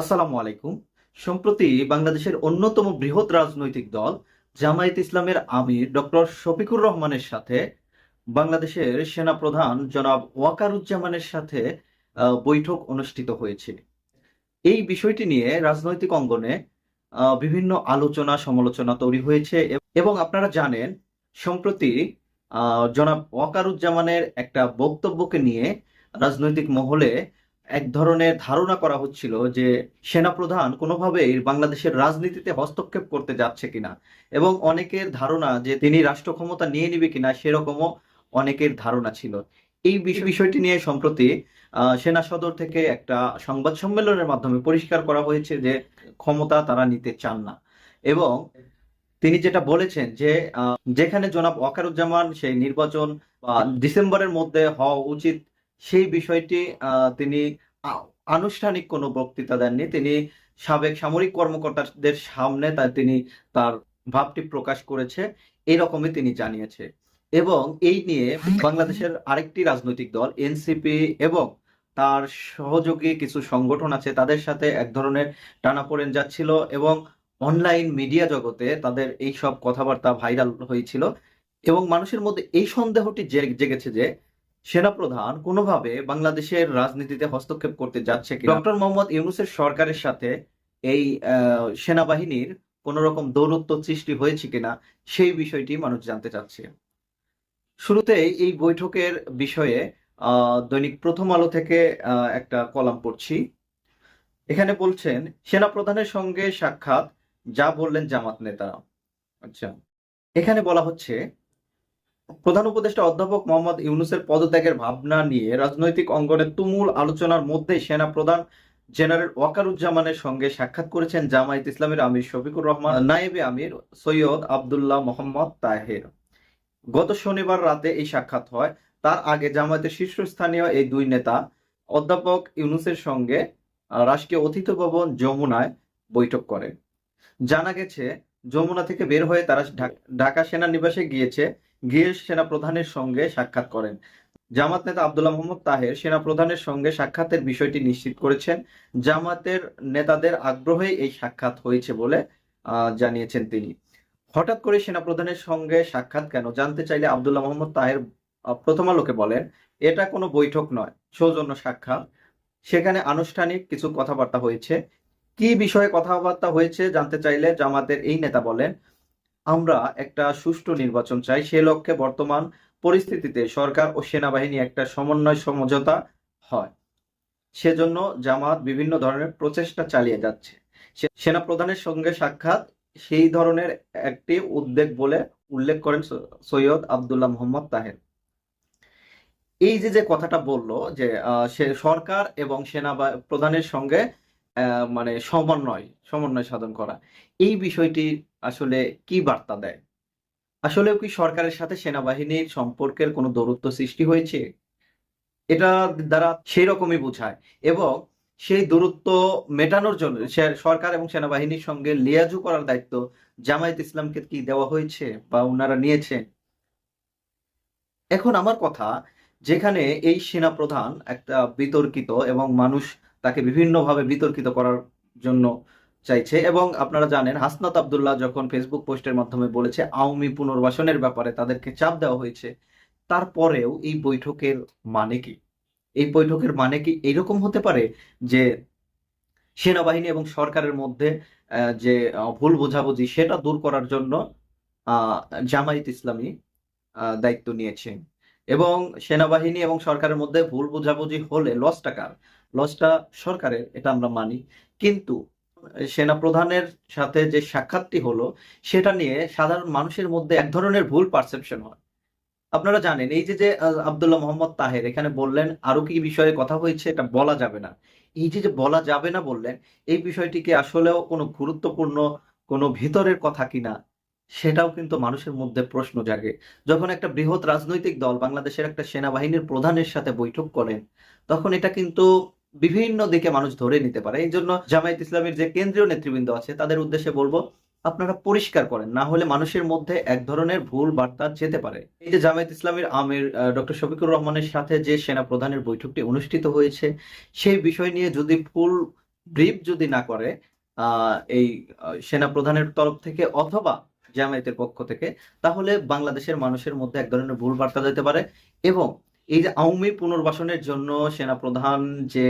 আসসালামু আলাইকুম। সম্প্রতি বাংলাদেশের অন্যতম বৃহৎ রাজনৈতিক দল জামায়াত ইসলামের আমির ডক্টর শফিকুর রহমানের সাথে বাংলাদেশের সেনাপ্রধান জনাব ওয়াকারুজ্জামানের সাথে বৈঠক অনুষ্ঠিত হয়েছে। এই বিষয়টি নিয়ে রাজনৈতিক অঙ্গনে বিভিন্ন আলোচনা, সমালোচনা তৈরি হয়েছে এবং আপনারা জানেন, সম্প্রতি জনাব ওয়াকারুজ্জামানের একটা বক্তব্যকে নিয়ে রাজনৈতিক মহলে এক ধরনের ধারণা করা হচ্ছিল যে সেনাপ্রধান কোনোভাবেই বাংলাদেশের রাজনীতিতে হস্তক্ষেপ করতে যাচ্ছে কিনা এবং অনেকের ধারণা যে তিনি রাষ্ট্র ক্ষমতা নিয়ে নিবে কিনা সেরকমও অনেকের ধারণা ছিল। এই বিষয়টি নিয়ে সম্প্রতি আহ, সেনা সদর থেকে একটা সংবাদ সম্মেলনের মাধ্যমে পরিষ্কার করা হয়েছে যে ক্ষমতা তারা নিতে চান না এবং তিনি যেটা বলেছেন যে আহ, যেখানে জনাব ওয়াকারুজ্জামান সেই নির্বাচন ডিসেম্বরের মধ্যে হওয়া উচিত সেই বিষয়টি তিনি আনুষ্ঠানিক কোনো বক্তৃতা দেননি। তিনি সাবেক সামরিক কর্মকর্তাদের সামনে তা, তিনি তার ভাবটি প্রকাশ করেছে, এরকমই তিনি জানিয়েছে। এবং এই নিয়ে বাংলাদেশের আরেকটি রাজনৈতিক দল, এনসিপি এবং তার সহযোগী কিছু সংগঠন আছে, তাদের সাথে এক ধরনের টানাপোড়েন যাচ্ছিল এবং অনলাইন মিডিয়া জগতে তাদের এই সব কথাবার্তা ভাইরাল হয়েছিল। এবং মানুষের মধ্যে এই সন্দেহটি জেগেছে যে সেনাপ্রধান কোনোভাবে বাংলাদেশের রাজনীতিতে হস্তক্ষেপ করতে যাচ্ছে কি ডক্টর মোহাম্মদ ইউনুসের সরকারের সাথে এই সেনাবাহিনীর কোন রকম দৌরত্ব সৃষ্টি হয়েছে কিনা, সেই বিষয়টি মানুষ জানতে চাচ্ছে। শুরুতেই এই বৈঠকের বিষয়ে দৈনিক প্রথম আলো থেকে একটা কলাম পড়ছি। এখানে বলছেন, সেনাপ্রধানের সঙ্গে সাক্ষাৎ যা বললেন জামাত নেতারা। আচ্ছা। এখানে বলা হচ্ছে প্রধান উপদেষ্টা অধ্যাপক মোহাম্মদ ইউনুসের পদত্যাগের ভাবনা নিয়ে রাজনৈতিক অঙ্গনে তুমুল আলোচনার মধ্যে সেনা প্রধান জেনারেল ওয়াকারুজ্জামানের সঙ্গে সাক্ষাৎ করেছেন জামায়াত ইসলামের আমির শফিকুর রহমান, নায়েবে আমির সৈয়দ আবদুল্লাহ মোহাম্মদ তাহের। গত শনিবার রাতে এই সাক্ষাৎ হয়। তার আগে জামায়াতের শীর্ষস্থানীয় এই দুই নেতা অধ্যাপক ইউনুসের সঙ্গে রাষ্ট্রীয় অতিথি ভবন যমুনায় বৈঠক করেন জানা গেছে যমুনা থেকে বের হয়ে তারা ঢাকা সেনানিবাসে গিয়েছে। গিয়ে সেনা প্রধানের সঙ্গে সাক্ষাৎ করেন। জামাত নেতা আব্দুল্লাহ মোহাম্মদ তাহের সেনা প্রধানের সঙ্গে সাক্ষাতের বিষয়টি নিশ্চিত করেছেন। জামাতের নেতাদের আগ্রহে এই সাক্ষাৎ হয়েছে বলে জানিয়েছেন তিনি। হঠাৎ করে সেনা প্রধানের সঙ্গে সাক্ষাৎ কেন? জানতে চাইলে আব্দুল্লাহ মোহাম্মদ তাহের প্রথম আলোকে বলেন, এটা কোনো বৈঠক নয়, সৌজন্য সাক্ষাৎ। সেখানে আনুষ্ঠানিক কিছু কথাবার্তা হয়েছে। কি বিষয়ে কথাবার্তা হয়েছে জানতে চাইলে জামাতের এই নেতা বলেন, আমরা একটা সুষ্ঠু নির্বাচন চাই। সে লক্ষ্যে বর্তমান পরিস্থিতিতে সরকার ও সেনাবাহিনী একটা সমন্বয় সমঝোতা হয়। সেজন্য জামাত বিভিন্ন ধরনের প্রচেষ্টা চালিয়ে যাচ্ছে। সেনা প্রধানের সঙ্গে সাক্ষাৎ, সেই ধরনের একটি উদ্বেগ বলে উল্লেখ করেন সৈয়দ আবদুল্লাহ মোহাম্মদ তাহের। এই যে যে কথাটা বলল যে সরকার এবং সেনা প্রধানের সঙ্গে মানে সমন্বয় সমন্বয় সাধন করা। এই বিষয়টি আসলে কি বার্তা দেয়? আসলেও কি সরকারের সাথে সেনাবাহিনীর সম্পর্কের কোনো দূরত্ব সৃষ্টি হয়েছে? এটা দ্বারা সেই রকমই বোঝায় এবং সেই দূরত্ব মেটানোর জন্য সরকার এবং সেনাবাহিনীর সঙ্গে লিয়াজু করার দায়িত্ব জামায়াত ইসলামকে কি দেওয়া হয়েছে বা ওনারা নিয়েছেন? এখন আমার কথা, যেখানে এই সেনা প্রধান একটা বিতর্কিত এবং মানুষ তাকে বিভিন্নভাবে বিতর্কিত করার জন্য চাইছে এবং আপনারা জানেন, হাসনাত আব্দুল্লাহ যখন ফেসবুক পোস্টের মাধ্যমে বলেছে আওয়ামী পুনর্বাসনের ব্যাপারে তাদেরকে চাপ দেওয়া হয়েছে, তারপরেও এই বৈঠকের মানে কি? এই বৈঠকের মানে কি এরকম হতে পারে যে সেনাবাহিনী এবং সরকারের মধ্যে যে ভুল বোঝাবুঝি সেটা দূর করার জন্য জামায়াত ইসলামী দায়িত্ব নিয়েছে। এবং সেনাবাহিনী এবং সরকারের মধ্যে ভুল বোঝাবুঝি হলে লসটা কার? লসটা সরকারের, এটা আমরা মানি। কিন্তু সেনা প্রধানের সাথে যে সাক্ষাৎটি হলো, সেটা নিয়ে সাধারণ মানুষের মধ্যে এক ধরনের ভুল পারসেপশন হয়। আপনারা জানেন, এই যে যে আব্দুল্লাহ মোহাম্মদ তাহের, এখানে বললেন আরও কি বিষয়ে কথা হয়েছে, এটা বলা যাবে না। এই যে যে বলা যাবে না বললেন, এই বিষয়টিকে আসলেও কোনো গুরুত্বপূর্ণ কোনো ভিতরের কথা কিনা, সেটাও কিন্তু মানুষের মধ্যে প্রশ্ন জাগে। যখন একটা বৃহৎ রাজনৈতিক দল বাংলাদেশের একটা সেনাবাহিনীর প্রধানের সাথে বৈঠক করেন, তখন এটা কিন্তু বিভিন্ন দিকে মানুষ ধরে নিতে পারে। এই জন্য জামায়াত ইসলামের যে কেন্দ্রীয় নেতৃবৃন্দ আছে, তাদের উদ্দেশ্যে বলব, আপনারা পরিষ্কার করেন, না হলে মানুষের মধ্যে এক ধরনের ভুল বার্তা যেতে পারে। এই যে জামায়াত ইসলামের আমির ডক্টর শফিকুর রহমানের সাথে যে সেনা প্রধানের বৈঠকটি অনুষ্ঠিত হয়েছে, সেই বিষয় নিয়ে যদি ভুল ব্রিফ যদি না করে এই সেনা প্রধানের তরফ থেকে অথবা জামায়াতের পক্ষ থেকে, তাহলে বাংলাদেশের মানুষের মধ্যে এক ধরনের ভুল বার্তা যেতে পারে এবং এই যে আওয়ামী পুনর্বাসনের জন্য সেনা প্রধান যে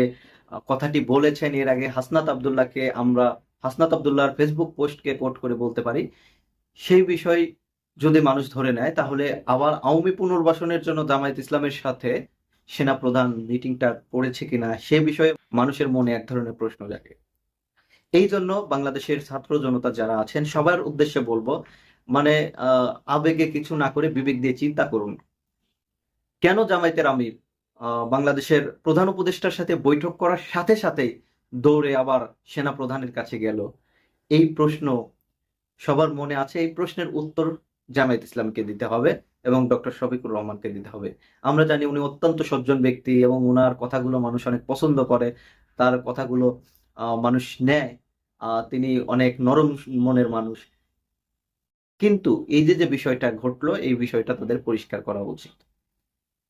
কথাটি বলেছেন, এর আগে হাসনাত আবদুল্লাহকে আমরা, হাসনাত আবদুল্লাহর ফেসবুক পোস্টকে কোট করে বলতে পারি, সেই বিষয় যদি মানুষ ধরে নেয়, তাহলে আবার আওয়ামী পুনর্বাসনের জন্য জামায়াত ইসলামের সাথে সেনা প্রধান মিটিংটা করেছে কিনা, সে বিষয়ে মানুষের মনে এক ধরনের প্রশ্ন জাগে। এই জন্য বাংলাদেশের ছাত্র জনতা যারা আছেন, সবার উদ্দেশ্যে বলব মানে আবেগে কিছু না করে বিবেক দিয়ে চিন্তা করুন। কেন জামায়াতের আমির বাংলাদেশের প্রধান উপদেষ্টার সাথে বৈঠক করার সাথে সাথে দৌড়ে আবার সেনা প্রধানের কাছে গেল? এই প্রশ্ন সবার মনে আছে, এই প্রশ্নের উত্তর জামায়াত ইসলামকে দিতে হবে এবং ডক্টর শফিকুর রহমানকে দিতে হবে। আমরা জানি উনি অত্যন্ত সজ্জন ব্যক্তি এবং ওনার কথাগুলো মানুষ অনেক পছন্দ করে, তার কথাগুলো মানুষ নেয় তিনি অনেক নরম মনের মানুষ। কিন্তু এই যে যে বিষয়টা ঘটলো, এই বিষয়টা তাদের পরিষ্কার করা উচিত।